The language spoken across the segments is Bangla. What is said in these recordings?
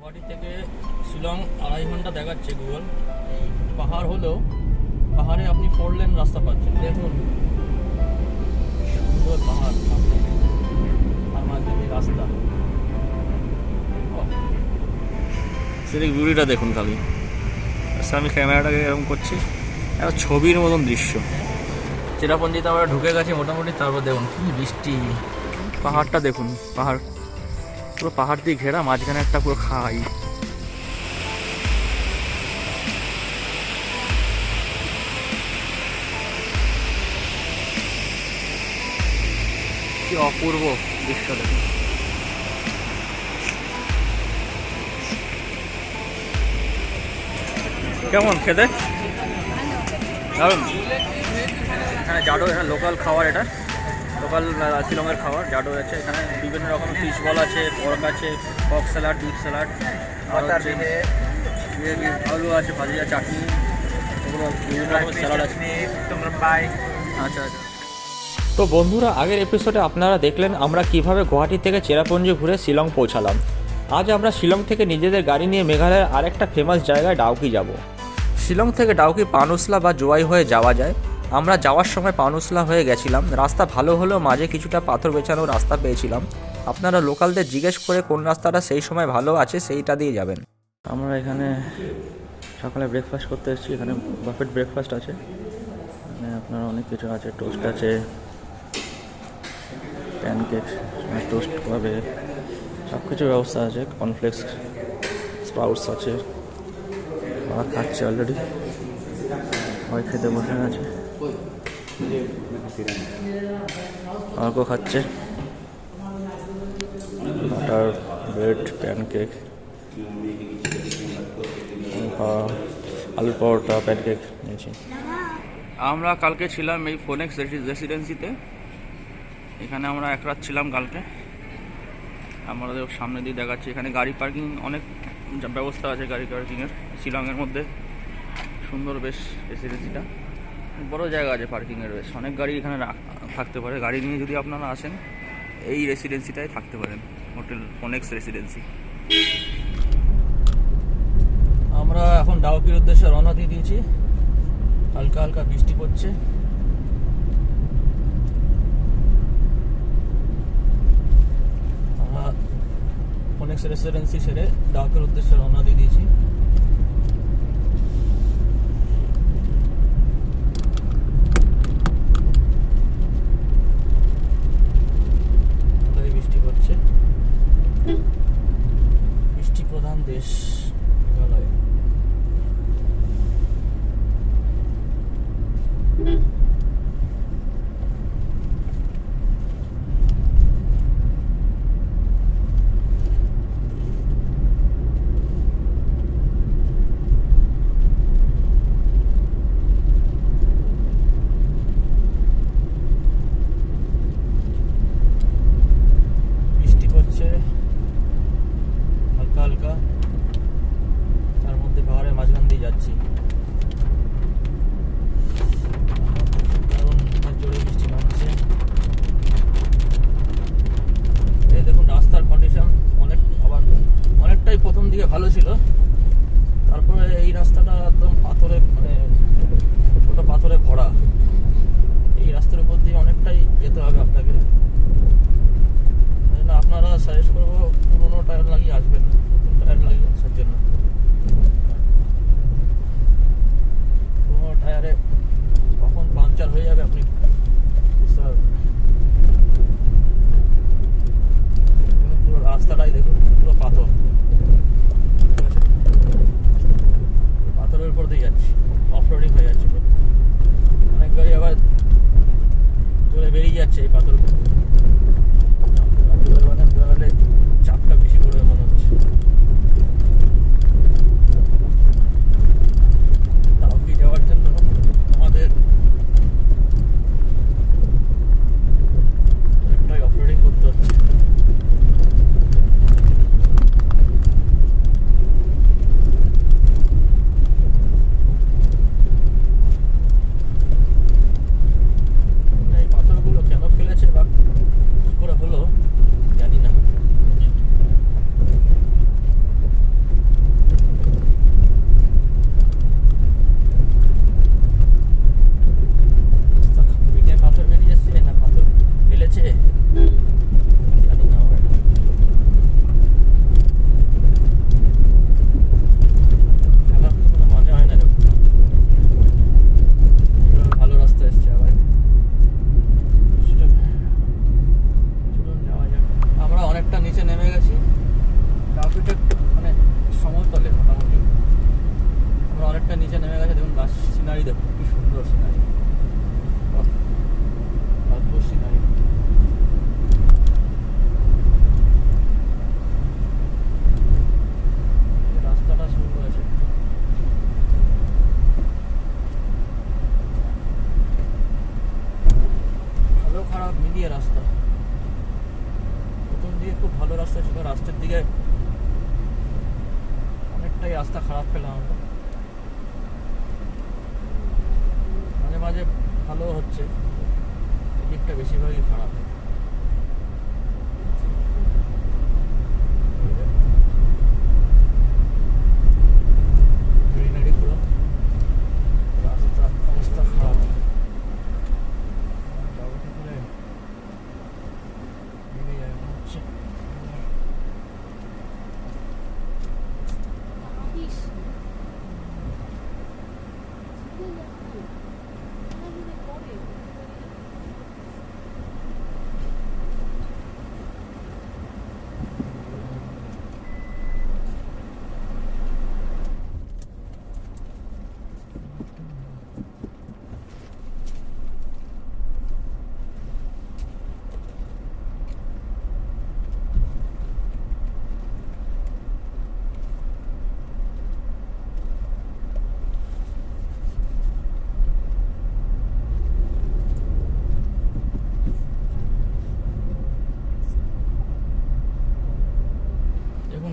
গুয়াহাটি থেকে শিলং আড়াই ঘণ্টা দেখাচ্ছে গুগল। পাহাড় হলেও পাহাড়ে আপনি ফোর লেন রাস্তা পাচ্ছেন। দেখুন সুন্দর পাহাড় তার মাঝখানে রাস্তা। সেদিক ভিউটা দেখুন খালি। আচ্ছা আমি ক্যামেরাটাকে এরকম করছি। একটা ছবির মতন দৃশ্য। চেরাপঞ্জিতে আমরা ঢুকে গেছি মোটামুটি তারপর দেখুন কি বৃষ্টি। পাহাড়টা দেখুন পাহাড়। পুরো পাহাড় দিয়ে ঘেরা, মাঝখানে একটা পুরো খাই। কি অপূর্ব দৃশ্য দেখুন। কেমন খেতে? দারুণ এখানে জাডো এখানে লোকাল খাবার এটা। লোকাল শিলংয়ের খাবার জাডো আছে এখানে। বিভিন্ন রকম ফিশ বল আছে পর্ক আছে পক স্যালাড বিফ স্যালাড আর হচ্ছে ইয়ে আলু আছে ভাজিয়া চাটনি এগুলো বিভিন্ন রকম স্যালাড আছে। তোমরা পাই আচ্ছা আচ্ছা। তো বন্ধুরা আগের এপিসোডে আপনারা দেখলেন আমরা কীভাবে গুয়াহাটি থেকে চেরাপুঞ্জি ঘুরে শিলং পৌঁছালাম। আজ আমরা শিলং থেকে নিজেদের গাড়ি নিয়ে মেঘালয়ের আরেকটা ফেমাস জায়গায় ডাউকি যাব। শিলং থেকে ডাউকি পানুসলা বা জোয়াই হয়ে যাওয়া যায়। আমরা যাওয়ার সময় পানুসলা হয়ে গেছিলাম। রাস্তা ভালো হলেও মাঝে কিছুটা পাথর বেছানো রাস্তা পেয়েছিলাম। আপনারা লোকালদের জিজ্ঞেস করে কোন রাস্তাটা সেই সময় ভালো আছে সেইটা দিয়ে যাবেন। আমরা এখানে সকালে ব্রেকফাস্ট করতে এসেছি। এখানে বাফেট ব্রেকফাস্ট আছে। এখানে আপনার অনেক কিছু আছে। টোস্ট আছে। প্যানকেক টোস্ট পাবে। সব কিছু ব্যবস্থা আছে। কর্নফ্লেক্স স্প্রাউটস আছে। খাচ্ছে অলরেডি সবাই খেতে বসে আছে। অর্ক খাচ্ছে। বাটার ব্রেড প্যানকেক আলু পরোটা প্যানকেক নিয়েছি। আমরা কালকে ছিলাম এই ফোনেক্স রেসিডেন্সিতে এখানে আমরা এক রাত ছিলাম কালকে। আমাদের সামনে দিয়ে দেখাচ্ছি। এখানে গাড়ি পার্কিং অনেক ব্যবস্থা আছে গাড়ি পার্কিংয়ের শিলংয়ের মধ্যে। সুন্দর বেশ রেসিডেন্সিটা বড় জায়গা আছে পার্কিংয়ের বেশ অনেক গাড়ি এখানে থাকতে পারে। গাড়ি নিয়ে যদি আপনারা আসেন, এই রেসিডেন্সিটাই থাকতে পারেন। হোটেল ফোনেক্স রেসিডেন্সি আমরা এখন ডাউকির উদ্দেশ্যে রওনা দিয়ে দিয়েছি। হালকা হালকা বৃষ্টি পড়ছে। আমরা ফোনেক্স রেসিডেন্সি সেরে ডাউকির উদ্দেশ্যে রওনা দিয়ে দিয়েছি।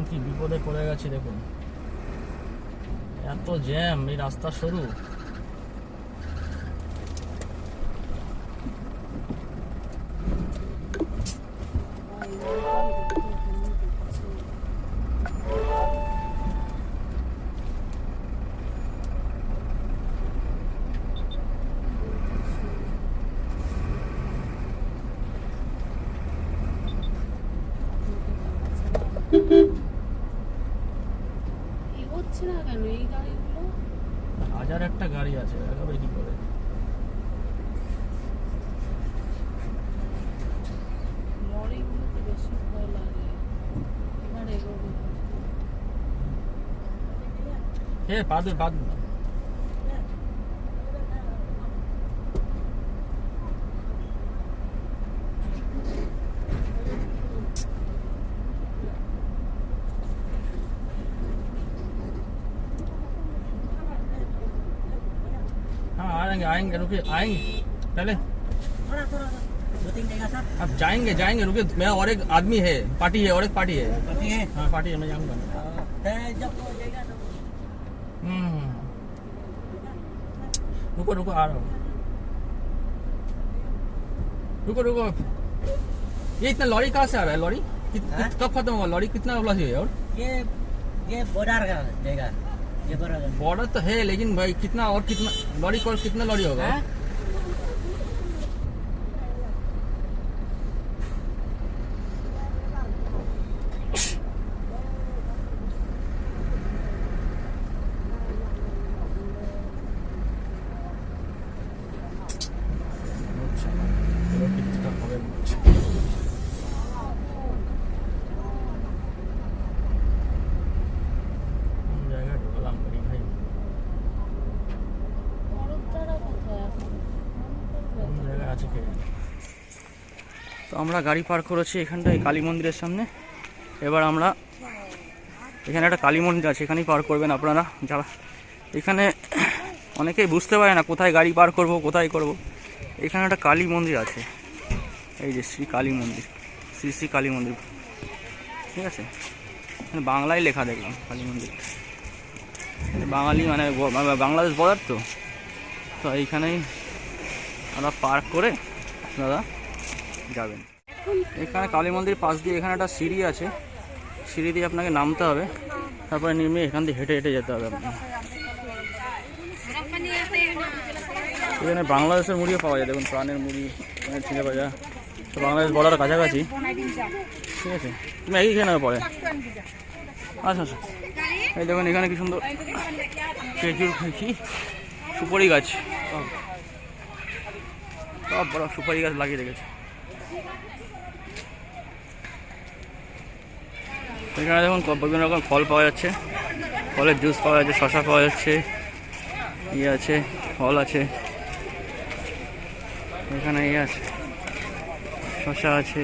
কি বিপদে পড়ে গেছি দেখুন। এত জ্যাম এই রাস্তা সরু ए बाद में बाद में आएँगे आएँगे रुके आएँगे। पहले। अब जाएँगे जाएँगे रुके मैं और एक आदमी है पार्टी है और एक पार्टी है। पार्टी है? हाँ पार्टी है मैं जाऊँगा। रुको रुको आ रहा हूँ रुको रुको ये इतना लॉरी कहाँ से आ रहा है लॉरी? कब खत्म होगा लॉरी कितना है और ये ये बॉर्डर का जगह ये बॉर्डर बॉर्डर तो है लेकिन भाई कितना और कितना लॉरी को कितना लॉरी होगा আমরা গাড়ি পার করেছি এখানটায় কালী মন্দিরের সামনে। এবার আমরা এখানে একটা কালী মন্দির আছে, এখানেই পার করবেন আপনারা যারা। এখানে অনেকেই বুঝতে পারে না কোথায় গাড়ি পার করব, কোথায় করব। এখানে একটা কালী মন্দির আছে। এই যে শ্রী কালী মন্দির, শ্রী শ্রী কালী মন্দির। ঠিক আছে? এখানে বাংলায় লেখা দেখলাম কালী মন্দির। বাঙালি মানে বাংলাদেশ বর্ডার তো। তো এইখানেই আমরা পার্ক করে আপনারা যাবেন। এখানে কালী মন্দির পাশ দিয়ে এখানে একটা সিঁড়ি আছে। সিঁড়ি দিয়ে আপনাকে নামতে হবে। তারপরে নেমে এখান দিয়ে হেঁটে হেঁটে যেতে হবে আপনাকে। এখানে বাংলাদেশের মুড়িও পাওয়া যায়। দেখুন, প্রাণের মুড়ি, প্রাণের ছিঁড়ে ভাজা। তো বাংলাদেশ বলার কাছাকাছি। ঠিক আছে? তুমি একই খেয়ে নেবে পরে। আচ্ছা আচ্ছা। এই দেখুন, এখানে কি সুন্দর খেজুর কি সুপারি গাছ। সব বড় সুপারি গাছ লাগিয়ে রেখেছে। এখানে দেখুন বিভিন্ন রকম ফল পাওয়া যাচ্ছে। ফলের জুস পাওয়া যাচ্ছে শশা পাওয়া যাচ্ছে ইয়ে আছে, ফল আছে। এখানে ইয়ে আছে শশা আছে,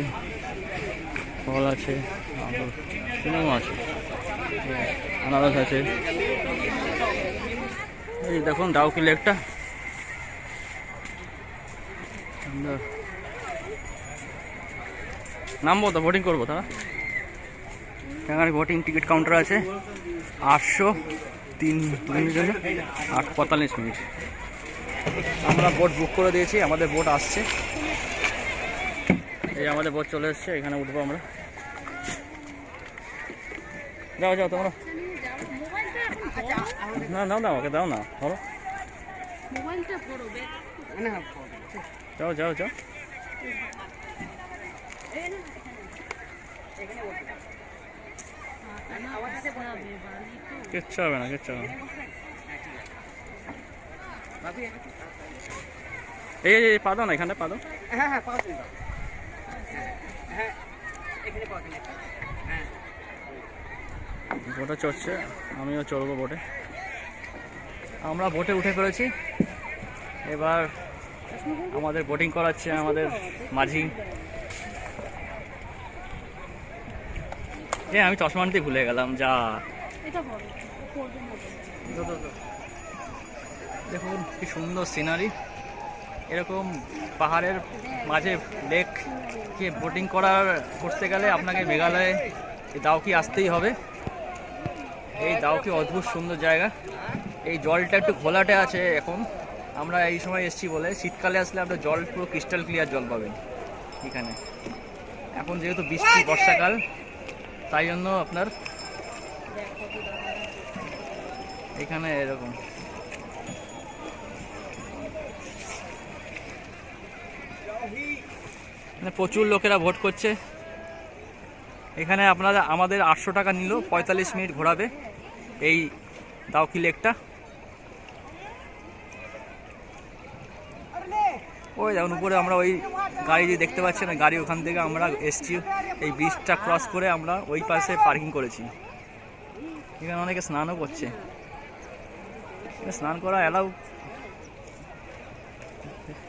ফল আছে সিনেমা আছে, আনারস আছে। এই দেখুন ডাউকি লেকটা। নামবো তো বোটিং করব তারা এখানে বোটিং টিকিট কাউন্টার আছে। আটশো তিন জন্য আট পঁয়তাল্লিশ মিনিট। আমরা বোট বুক করে দিয়েছি আমাদের বোট আসছে। এই আমাদের বোট চলে এসছে এখানে উঠবো আমরা। যাও যাও তোমরা। না নাও না ওকে দাও না ধরো। যাও যাও যাও। কিচ্ছু হবে না কিচ্ছু হবে এই এই, পা দাও না এখানে পা দাও হ্যাঁ হ্যাঁ পাওয়া যাবে হ্যাঁ এখানে পাওয়া যাবে হ্যাঁ বোটে চড়ছে আমিও চড়বো বোটে আমরা বোটে উঠে পড়েছি। এবার আমাদের বোটিং করাচ্ছে আমাদের মাঝি। এ আমি চশমা আনতে ভুলে গেলাম যা। দেখুন কি সুন্দর সিনারি এরকম পাহাড়ের মাঝে লেক কে বোটিং করার করতে গেলে আপনাকে মেঘালয়ে এই দাউকি আসতেই হবে। এই দাউকি অদ্ভুত সুন্দর জায়গা। এই জলটা একটু ঘোলাটে আছে এখন। আমরা এই সময় এসেছি বলে শীতকালে আসলে আপনার জল পুরো ক্রিস্টাল ক্লিয়ার জল পাবেন এখানে। এখন যেহেতু বৃষ্টি বর্ষাকাল তাই জন্য আপনার এখানে এরকম। প্রচুর লোকেরা ভোট করছে। এখানে আপনারা আমাদের আটশো টাকা নিল, পঁয়তাল্লিশ মিনিট ঘোরাবে এই দাউকি লেকটা। ওই দেখুন, উপরে আমরা ওই গাড়ি যে দেখতে পাচ্ছেন গাড়ি ওখান থেকে আমরা এসছি। এই ব্রিজটা ক্রস করে আমরা ওই পাশে পার্কিং করেছি। এখানে অনেকে স্নানও করছে। স্নান করা অ্যালাউ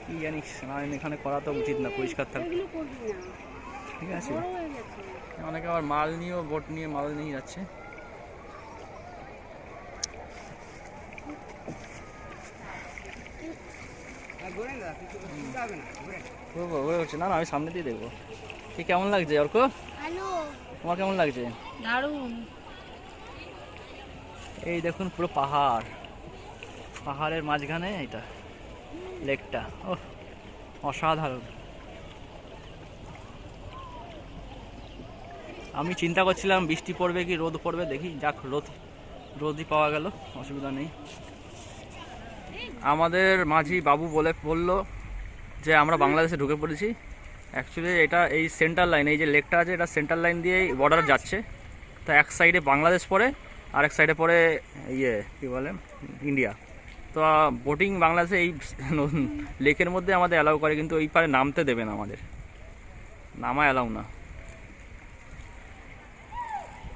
কি জানি স্নান এখানে করা তো উচিত না পরিষ্কার থাকবে এগুলো করবি না। ঠিক আছে। অনেকে আবার মাল নিয়েও বোট নিয়ে মাল নিয়ে যাচ্ছে। কিছু হবে না ঘুরেন ঘুরবো ঘুরে না না আমি সামনে দিয়ে দেখব। কি কেমন লাগছে অর্ক? তোমার কেমন লাগছে? দারুণ। এই দেখুন পুরো পাহাড়। পাহাড়ের মাঝখানে এটা লেকটা। ও অসাধারণ। আমি চিন্তা করছিলাম বৃষ্টি পড়বে কি রোদ পড়বে দেখি যাক রোদ রোদই পাওয়া গেল অসুবিধা নেই। আমাদের মাঝি বাবু বলে বলল যে আমরা বাংলাদেশে ঢুকে পড়েছি অ্যাকচুয়ালি এটা এই সেন্টার লাইন এই যে লেকটা আছে, এটা সেন্টার লাইন দিয়েই বর্ডার যাচ্ছে। তো এক সাইডে বাংলাদেশ পড়ে আর এক সাইডে পরে ইয়ে কী বলে ইন্ডিয়া তো বোটিং বাংলাদেশে এই লেকের মধ্যে আমাদের অ্যালাউ করে, কিন্তু ওই পারে নামতে দেবে না আমাদের। নামা অ্যালাউ না।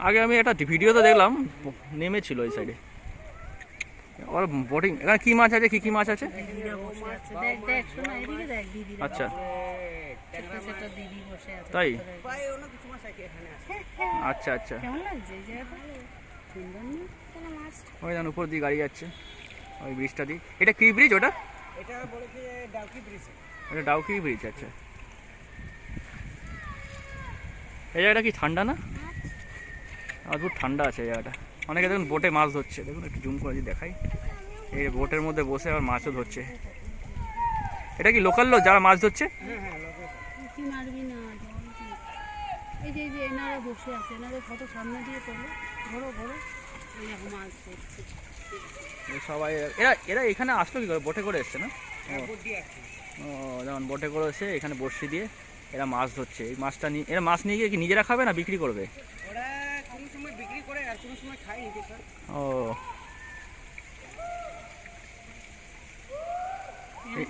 আগে আমি একটা ভিডিওতে দেখলাম, নেমেছিল ওই সাইডে ওর বোটিং এখানে কী মাছ আছে? কী কী মাছ আছে? দেখ দেখ শোনা এদিকে দেখ দিদি আচ্ছা। ছোট ছোট দিদি বসে আছে। তাই? প্রায় অন্য কিছু মাছ আছে এখানে আছে। আচ্ছা আচ্ছা। কেমন লাগছে এই জায়গাটা? সুন্দর না? ওই যেন উপর দিয়ে গাড়ি যাচ্ছে। ওই ব্রিজটা দিয়ে। এটা কি ব্রিজ ওটা? এটা বলেছে ডাউকি ব্রিজ এটা ডাউকি ব্রিজ আচ্ছা। এই জায়গাটা কি ঠান্ডা না? অদ্ভুত ঠান্ডা আছে এই জায়গাটা। অনেকে দেখুন বোটে মাছ ধরছে। দেখুন একটু জুম করে যদি দেখাই। এই বোটের মধ্যে বসে আবার মাছও ধরছে। এটা কি লোকাল লোক যারা মাছ ধরছে? হ্যাঁ হ্যাঁ লোকে কি মারবি না জল কি? এই যে যে এনারা বসে আছে। এনাদের ফটো সামনে দিয়ে তোলো। ঘোরো ঘোরো এই মাছ দেখছে সবাই এরা এরা এখানে আসলো কি করে? বোটে করে এসছে না? ও। ও যেমন বোটে করে এসে এখানে বড়শি দিয়ে এরা মাছ ধরছে। এই মাছটা নিয়ে এরা মাছ নিয়ে গিয়ে কি নিজেরা খাবে না বিক্রি করবে ওরা কোনো সময় বিক্রি করে আর কোনো সময় খায় নিজে স্যার ও।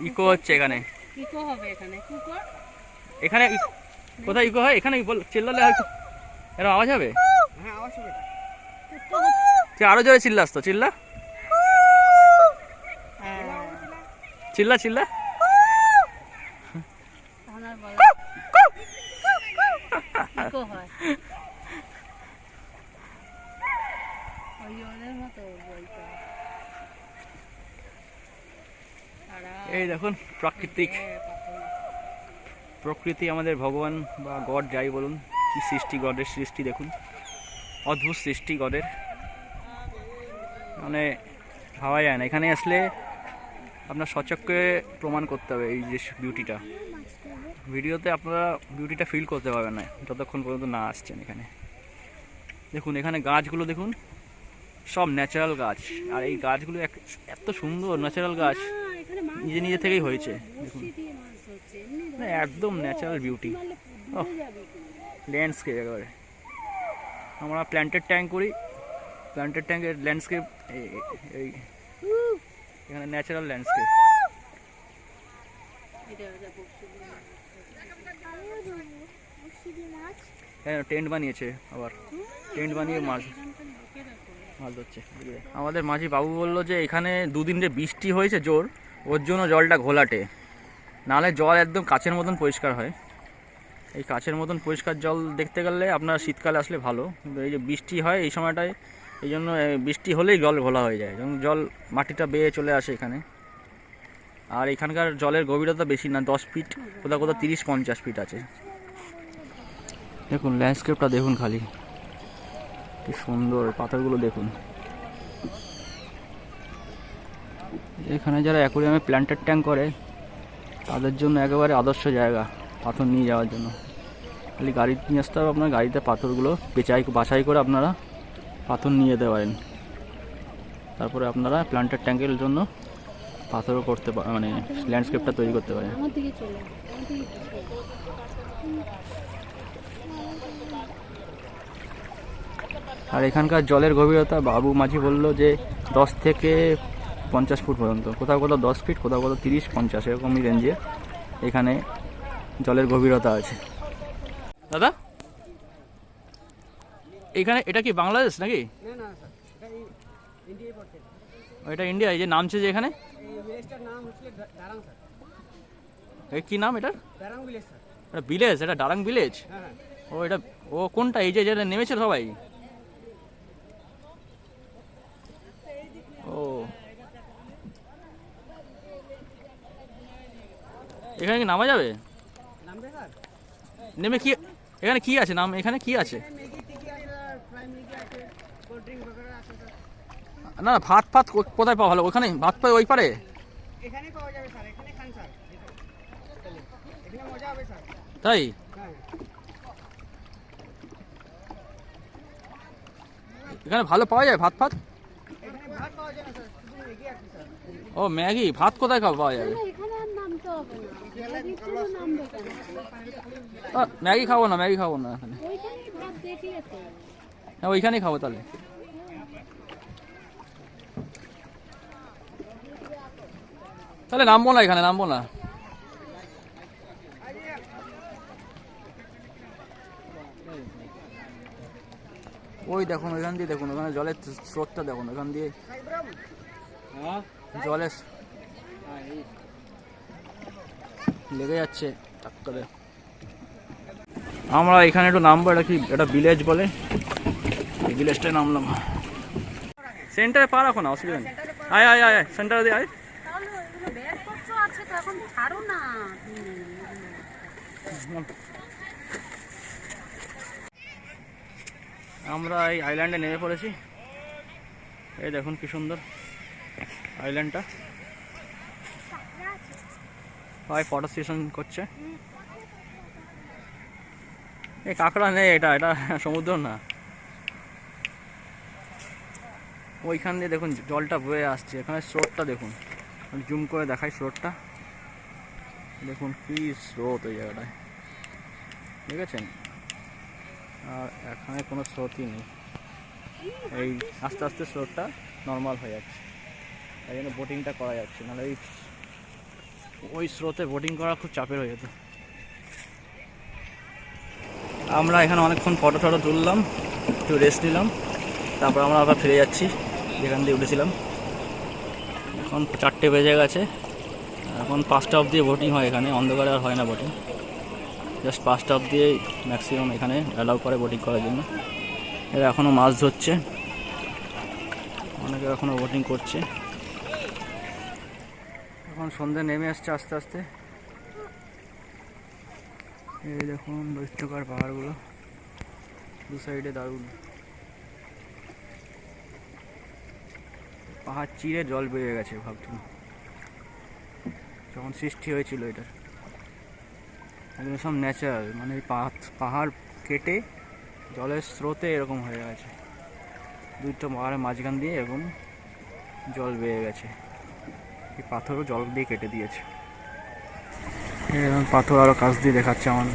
ইকো হচ্ছে এখানে। ইকো হবে এখানে। কুকুর এখানে কোথায় ইকো হয়? এখানে বল চিল্লালে হয়তো এরকম আওয়াজ হবে? হ্যাঁ আওয়াজ হবে। তুই আরও জোরে চিল্লাস তো চিল্লা। হ্যাঁ। চিল্লা চিল্লা তখন আর বলা ইকো হয় ওই ওদের মতো বলতে হয়। তারা এই দেখুন প্রাকৃতিক প্রকৃতি আমাদের ভগবান বা গড যাই বলুন, কি সৃষ্টি গডের সৃষ্টি দেখুন। অদ্ভুত সৃষ্টি গডের। মানে ভাবা যায় না। এখানে আসলে আপনার সচক্ষে প্রমাণ করতে হবে এই যে বিউটিটা ভিডিওতে আপনারা বিউটিটা ফিল করতে পারবেন না, যতক্ষণ পর্যন্ত না আসছেন এখানে। দেখুন, এখানে গাছগুলো দেখুন, সব ন্যাচারাল গাছ। আর এই গাছগুলো এত সুন্দর ন্যাচারাল গাছ। নিজে নিজে থেকেই হয়েছে। মানে একদম ন্যাচারাল বিউটি। ল্যান্ডস্কেপ একেবারে। আমরা প্ল্যান্টেড ট্যাঙ্ক করি। প্ল্যান্টেড ট্যাঙ্কের ল্যান্ডস্কেপ এই এখানে ন্যাচারাল ল্যান্ডস্কেপ হ্যাঁ টেন্ট বানিয়েছে আবার। টেন্ট বানিয়ে মাছ। মাছ ধরছে। আমাদের মাঝি বাবু বলল যে এখানে দুদিন যে বৃষ্টি হয়েছে জোর ওর জন্য জলটা ঘোলাটে। নাহলে জল একদম কাচের মতন পরিষ্কার হয়। এই কাচের মতন পরিষ্কার জল দেখতে গেলে আপনার শীতকালে আসলে ভালো। কিন্তু এই যে বৃষ্টি হয় এই সময়টায়, এই জন্য বৃষ্টি হলেই জল ঘোলা হয়ে যায়। এবং জল মাটিটা বেয়ে চলে আসে এখানে। আর এখানকার জলের গভীরতা বেশি না, দশ ফিট, কোথাও কোথাও তিরিশ, পঞ্চাশ ফিট আছে। দেখুন ল্যান্ডস্কেপটা দেখুন খালি। কি সুন্দর পাথরগুলো দেখুন। এখানে যারা অ্যাকোরিয়ামে প্ল্যান্টেড ট্যাঙ্ক করে তাদের জন্য একেবারে আদর্শ জায়গা পাথর নিয়ে যাওয়ার জন্য। খালি গাড়ি নিয়ে আসতে হবে আপনার গাড়িতে পাথরগুলো বেচাই বাছাই করে আপনারা পাথর নিয়ে যেতে পারেন। তারপরে আপনারা প্ল্যান্টেড ট্যাঙ্কের জন্য পাথরও করতে মানে ল্যান্ডস্কেপটা তৈরি করতে পারেন। আর এখানকার জলের গভীরতা বাবু মাঝি বলল যে দশ থেকে পঞ্চাশ ফুট পর্যন্ত। কোথাও কোথাও দশ ফিট কোথাও কোথাও তিরিশ পঞ্চাশ এরকমই রেঞ্জে এখানে জলের গভীরতা আছে। দাদা? এখানে এটা কি বাংলাদেশ নাকি? না না স্যার এটা ইন্ডিয়া এই যে নামছে যে এখানে? এই ভিলেজটার নাম হচ্ছে দা- দারাং স্যার এ কি নাম এটার? দারাং ভিলেজ স্যার এটা ভিলেজ এটা ডারাং ভিলেজ হ্যাঁ হ্যাঁ। ও এটা ও কোনটা? এই যে যেটা নেমেছে সবাই? ও এখানে কি নামা যাবে? নেমে কি এখানে কি আছে? নাম এখানে কি আছে? না না, ভাত ফাত কো- কোথায় পাওয়া ভালো? ওখানে ভাত পাই ওই পারে? এখানে পাওয়া যাবে স্যার এখানে খান স্যার। চলে। এখানে মজা হবে স্যার। তাই? হ্যাঁ। এখানে ভালো পাওয়া যায় ভাত ফাত ভাত পাওয়া যায় না স্যার শুধু ম্যাগি আছে স্যার। ও ম্যাগি ভাত কোথায় খাওয়া পাওয়া যাবে? ম্যাগি খাব না ম্যাগি খাব না এখানে। হ্যাঁ ওইখানেই খাব তাহলে। তাহলে নামবো না এখানে নামবো না। ওই দেখুন ওইখান দিয়ে দেখুন ওখানে জলের স্রোতটা দেখুন ওখান দিয়ে। জলের লেগে যাচ্ছে আমরা এখানে একটু নামবো এটা কি এটা ভিলেজ বলে? এই ভিলেজটায় নামলাম। সেন্টারে পা রাখো না অসুবিধা নেই। আয় আয় আয় আয় সেন্টারে দিয়ে আয়। আমরা এই আইল্যান্ডে নেমে পড়েছি। এই দেখুন কি সুন্দর আইল্যান্ডটা ভাই ফটো সেশন করছে। এই কাঁকড়া নেই এটা এটা সমুদ্র না। ওইখান দিয়ে দেখুন, জলটা বয়ে আসছে। এখানে স্রোতটা দেখুন। জুম করে দেখাই স্রোতটা। দেখুন কি স্রোত ওই জায়গাটায়। ঠিক দেখেছেন? আর এখানে কোনো স্রোতই নেই। এই আস্তে আস্তে স্রোতটা নর্মাল হয়ে যাচ্ছে। তাই জন্য বোটিংটা করা যাচ্ছে। নাহলে ওই ওই স্রোতে বোটিং করা খুব চাপের হয়ে যেত। আমরা এখানে অনেকক্ষণ ফটো টটো তুললাম, একটু রেস্ট নিলাম, তারপর আমরা আবার ফিরে যাচ্ছি, যেখান দিয়ে উঠেছিলাম। এখন চারটে বেজে গেছে, এখন পাঁচটা অবধি বোটিং হয় এখানে, অন্ধকারে আর হয় না বোটিং জাস্ট পাঁচটা অবধি ম্যাক্সিমাম এখানে অ্যালাউ করে বোটিং করার জন্য। এরা এখনও মাছ ধরছে, অনেকে এখনও বোটিং করছে। এখন সন্ধ্যে নেমে আসছে আস্তে আস্তে। এই দেখুন দৈত্যকার পাহাড়গুলো। দু সাইডে দারুণ। পাহাড় চিরে জল বেরিয়ে গেছে ভাবছি। যখন সৃষ্টি হয়েছিল এটা। এগুলো সব ন্যাচারাল মানে পাহাড়- পাহাড় কেটে জলের স্রোতে এরকম হয়ে গেছে। দুইটা পাহাড়ের মাঝখান দিয়ে এরকম জল বেয়ে গেছে। এই পাথরও জল দিয়ে কেটে দিয়েছে। পাথর আরও কাছ দিয়ে দেখাচ্ছে আমার।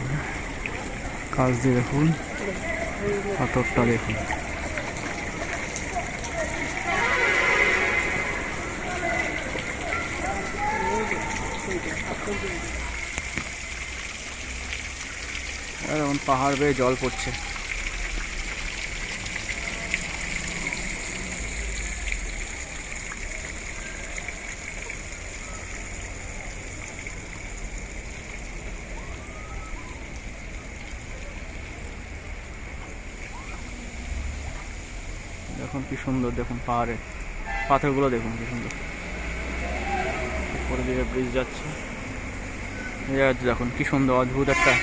কাজ দিয়ে দেখুন, পাথরটা দেখুন, পাহাড় বেয়ে জল পড়ছে দেখুন কি সুন্দর দেখুন পাহাড়ে পাথরগুলো দেখুন কি সুন্দর। উপরে দিকে ব্রিজ যাচ্ছে দেখুন কি সুন্দর, অদ্ভুত একটা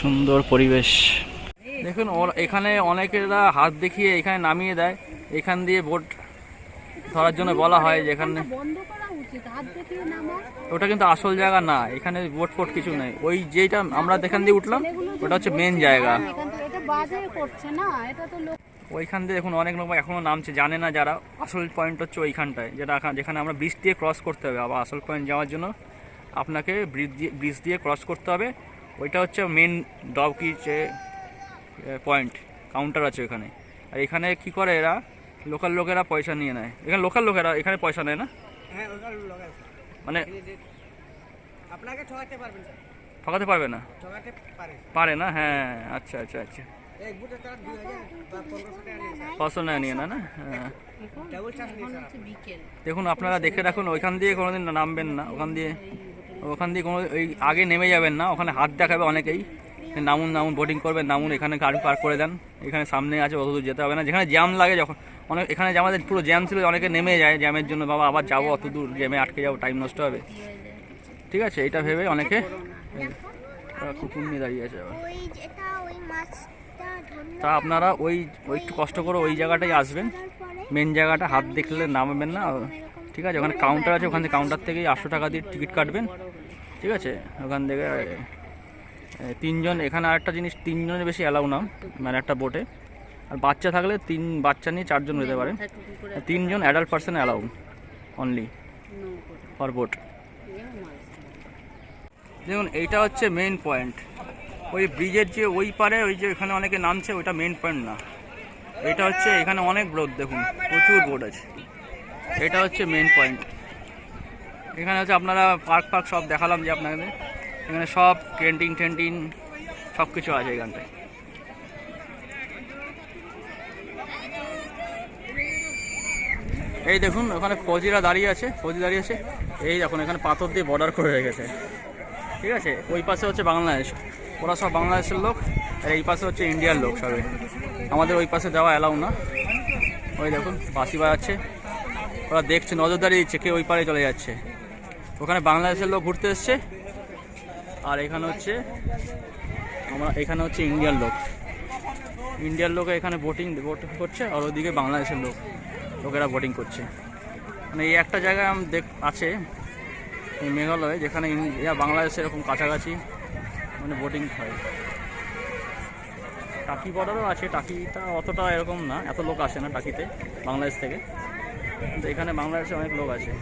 সুন্দর পরিবেশ। দেখুন এখানে অনেকেরা হাত দেখিয়ে এখানে নামিয়ে দেয়। এখান দিয়ে বোট ধরার জন্য বলা হয় যেখানে ওটা কিন্তু আসল জায়গা না এখানে বোট ফোট কিছু নেই। ওই যেটা আমরা এখান দিয়ে উঠলাম ওটা হচ্ছে মেন জায়গা। ওইখান দিয়ে দেখুন অনেক লোক এখনও নামছে জানে না যারা। আসল পয়েন্ট হচ্ছে ওইখানটায় যেটা যেখানে আমরা ব্রিজ দিয়ে ক্রস করতে হবে। আবার আসল পয়েন্ট যাওয়ার জন্য আপনাকে ব্রিজ দিয়ে ব্রিজ দিয়ে ক্রস করতে হবে। ওইটা হচ্ছে মেন ডাউকি যে পয়েন্ট কাউন্টার আছে এখানে। আর এখানে কি করে এরা? লোকাল লোকেরা পয়সা নিয়ে নেয়। এখানে লোকাল লোকেরা এখানে পয়সা নেয় না? হ্যাঁ মানে আপনাকে ঠকাতে পারবেন ঠকাতে পারবে না? পারে। না? হ্যাঁ আচ্ছা আচ্ছা আচ্ছা। টাকা নিয়ে না না? হ্যাঁ। দেখুন আপনারা দেখে রাখুন ওইখান দিয়ে কোনোদিন নামবেন না। ওখান দিয়ে ওখান দিয়ে কোনো ওই আগে নেমে যাবেন না। ওখানে হাত দেখাবে অনেকেই। নামুন নামুন বোটিং করবেন, নামুন, এখানে গাড়ি পার্ক করে দেন। এখানে সামনে আছে, অত দূর যেতে হবে না। যেখানে জ্যাম লাগে যখন, অনেক, এখানে যে আমাদের পুরো জ্যাম ছিল, অনেকে নেমে যায় জ্যামের জন্য, বাবা, আবার যাব, অত দূর জ্যামে আটকে যাব টাইম নষ্ট হবে। ঠিক আছে, এটা ভেবে অনেকে কুকুর নিয়ে দাঁড়িয়ে আছে আবার। তা আপনারা ওই ওই একটু কষ্ট করে ওই জায়গাটাই আসবেন। মেন জায়গাটা হাত দেখলে নামবেন না। ঠিক আছে, ওখানে কাউন্টার আছে, ওখান থেকে কাউন্টার থেকেই আটশো টাকা দিয়ে টিকিট কাটবেন। ঠিক আছে, ওখান থেকে তিনজন, এখানে আরেকটা জিনিস, তিনজনের বেশি অ্যালাউ না মানে একটা বোটে আর বাচ্চা থাকলে তিন, বাচ্চা নিয়ে চারজন যেতে করে তিনজন adult person allow only for boat. দেখুন, এইটা হচ্ছে মেন পয়েন্ট ওই ব্রিজের যে ওই পারে, ওই যে এখানে অনেকে নামছে, ওইটা মেন পয়েন্ট না। এটা হচ্ছে এখানে অনেক বোট দেখুন, প্রচুর বোট আছে। এটা হচ্ছে মেন পয়েন্ট এখানে হচ্ছে আপনারা পার্ক পার্ক সব দেখালাম যে আপনাদের। এখানে সব ক্যান্টিন ট্যান্টিন সব কিছু আছে এখানটায়। এই দেখুন, ওখানে ফৌজিরা দাঁড়িয়ে আছে, ফৌজি দাঁড়িয়ে আছে। এই দেখুন, এখানে পাথর দিয়ে বর্ডার করে রেখেছে ঠিক আছে? ওই পাশে হচ্ছে বাংলাদেশ। ওরা সব বাংলাদেশের লোক, আর এই পাশে হচ্ছে ইন্ডিয়ার লোক সবাই আমাদের ওই পাশে যাওয়া অ্যালাউ না। ওই দেখুন বাসি বাজাচ্ছে। ওরা দেখছে, নজরদারি দিচ্ছে কে ওই পারে চলে যাচ্ছে। ওখানে বাংলাদেশের লোক ঘুরতে এসছে। আর এখানে হচ্ছে আমরা, এখানে হচ্ছে ইন্ডিয়ান লোক। ইন্ডিয়ার লোক এখানে বোটিং বোটিং করছে আর ওদিকে বাংলাদেশের লোক, লোকেরা বোটিং করছে। মানে এই একটা জায়গায় দেখ, আছে মেঘালয়, যেখানে ইন্ডিয়া, বাংলাদেশ এরকম কাছাকাছি মানে বোটিং হয়। টাকি বর্ডারও আছে, টাকিটা অতটা এরকম না, এত লোক আসে না টাকিতে, বাংলাদেশ থেকে। কিন্তু এখানে বাংলাদেশে অনেক লোক আছে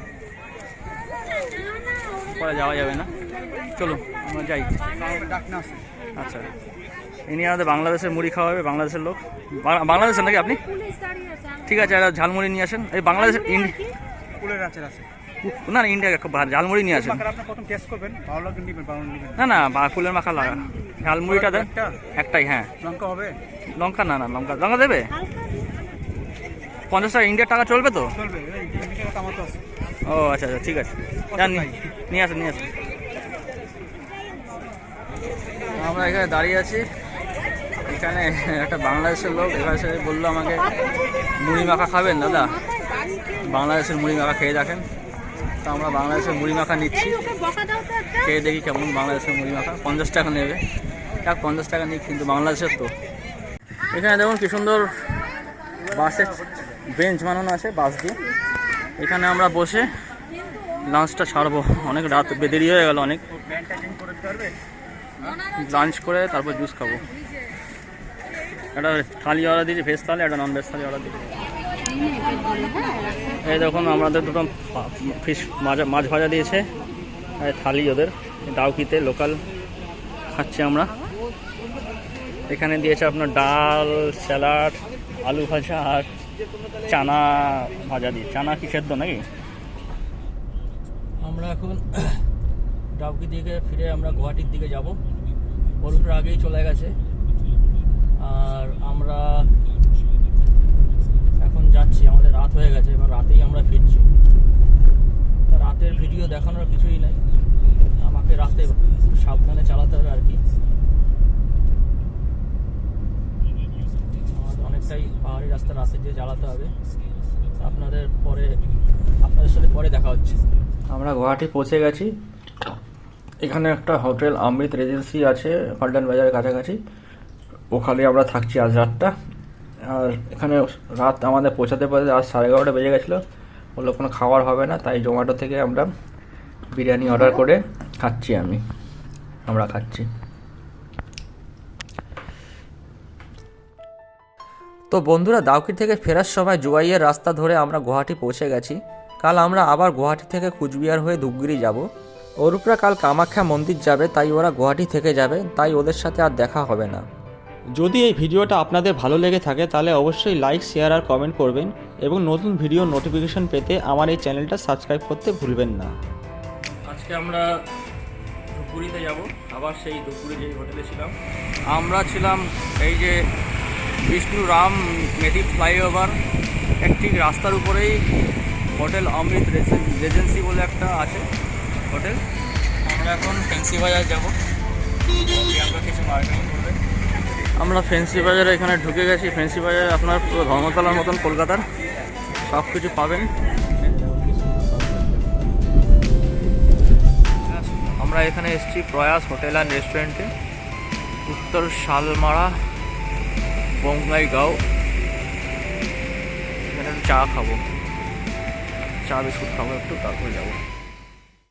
পরে যাওয়া যাবে না। চলো আমরা যাই। আচ্ছা। ইনি আমাদের বাংলাদেশের মুড়ি খাওয়াবে বাংলাদেশের লোক। বাংলাদেশের নাকি আপনি? ঠিক আছে একটা ঝালমুড়ি নিয়ে আসেন। এই বাংলাদেশের ইন্ডি- আছে আছে। না ইন্ডিয়া ঝালমুড়ি নিয়ে আসেন। না না বা ফুলের মাখা লাগা। ঝালমুড়িটা দেন। একটাই হ্যাঁ। লঙ্কা হবে? লঙ্কা না না লঙ্কা। লঙ্কা দেবে? পঞ্চাশ টাকা ইন্ডিয়ার টাকা চলবে তো? চলবে ও আচ্ছা আচ্ছা ঠিক আছে। নিয়ে আসুন নিয়ে আসুন আমরা এখানে দাঁড়িয়ে আছি। এখানে একটা বাংলাদেশের লোক এখানে এসে বলল আমাকে মুড়ি মাখা খাবেন দাদা? বাংলাদেশের মুড়ি মাখা খেয়ে দেখেন। তো আমরা বাংলাদেশের মুড়ি মাখা নিচ্ছি। খেয়ে দেখি কেমন বাংলাদেশের মুড়ি মাখা। পঞ্চাশ টাকা নেবে। এক পঞ্চাশ টাকা নিক কিন্তু বাংলাদেশের তো। এখানে দেখুন কি সুন্দর বাসের বেঞ্চ বানানো আছে বাস দিয়ে। এখানে আমরা বসে লাঞ্চটা ছাড়বো অনেক রাত দেরি হয়ে গেল অনেক। লাঞ্চ করে তারপর জুস খাব। একটা থালি অর্ডার দিয়েছি ভেজ থালি, একটা নন ভেজ থালি অর্ডার দিয়েছি। এই দেখুন, আমাদের দুটো ফিশ মাছ মাছ ভাজা দিয়েছে। থালি ওদের। ডাউকিতে লোকাল খাচ্ছি আমরা। এখানে দিয়েছে আপনার ডাল স্যালাড আলু ভাজা আর চানা ভাজা দিয়ে, চানা কি সেদ্ধ নাকি? আমরা এখন ডাউকি দিকে ফিরে আমরা গুয়াহাটির দিকে যাব। বরুপুর আগেই চলে গেছে। আর আমরা এখন যাচ্ছি, আমাদের রাত হয়ে গেছে, এবার রাতেই আমরা ফিরছি। তা রাতের ভিডিও দেখানোর কিছুই নাই। আমাকে রাতে সাবধানে চালাতে হবে আর কি আমাদের অনেকটাই রাস্তা রাতে দিয়ে চালাতে হবে। আপনাদের পরে, আপনাদের সাথে পরে দেখা হচ্ছে। আমরা গুয়াহাটি পৌঁছে গেছি। এখানে একটা হোটেল অমৃত রেজেন্সি আছে পল্টন বাজারের কাছাকাছি। ওখানে আমরা থাকছি আজ রাতটা। আর এখানে রাত আমাদের পৌঁছাতে পৌঁছাতে আজ সাড়ে এগারোটা বেজে গেছিল। বলল কোনো খাবার হবে না, তাই জোম্যাটো থেকে আমরা বিরিয়ানি অর্ডার করে খাচ্ছি আমি। আমরা খাচ্ছি। তো বন্ধুরা দাউকি থেকে ফেরার সময় জুয়াইয়ের রাস্তা ধরে আমরা গুয়াহাটি পৌঁছে গেছি। কাল আমরা আবার গুয়াহাটি থেকে কুচবিহার হয়ে ধূপগুড়ি যাব। অরূপরা কাল কামাখ্যা মন্দির যাবে তাই ওরা গুয়াহাটি থেকে যাবে তাই ওদের সাথে আর দেখা হবে না। যদি এই ভিডিওটা আপনাদের ভালো লেগে থাকে তাহলে অবশ্যই লাইক শেয়ার আর কমেন্ট করবেন এবং নতুন ভিডিও নোটিফিকেশন পেতে আমার এই চ্যানেলটা সাবস্ক্রাইব করতে ভুলবেন না। আজকে আমরা ধুপগুড়িতে যাব। আবার সেই ধুপগুড়ি যেই হোটেলে ছিলাম। আমরা ছিলাম এই যে বিষ্ণু রাম নেটিভ ফ্লাইওভার। একটি রাস্তার উপরেই হোটেল অমৃত রেজেন্সি বলে একটা আছে হোটেল। আমরা এখন ফেন্সি বাজার যাব। প্রিয়াঙ্কা কিছু মার্কেটিং করবে। আমরা ফেন্সি বাজারে এখানে ঢুকে গেছি। ফেন্সি বাজারে আপনার পুরো ধর্মতলার মতন কলকাতার। সব কিছু পাবেন। আমরা এখানে এসেছি প্রয়াস হোটেল অ্যান্ড রেস্টুরেন্টে। উত্তর শালমারা বঙ্গাইগাঁও এখানে একটু চা খাব চা বিস্কুট খাব একটু তারপরে যাব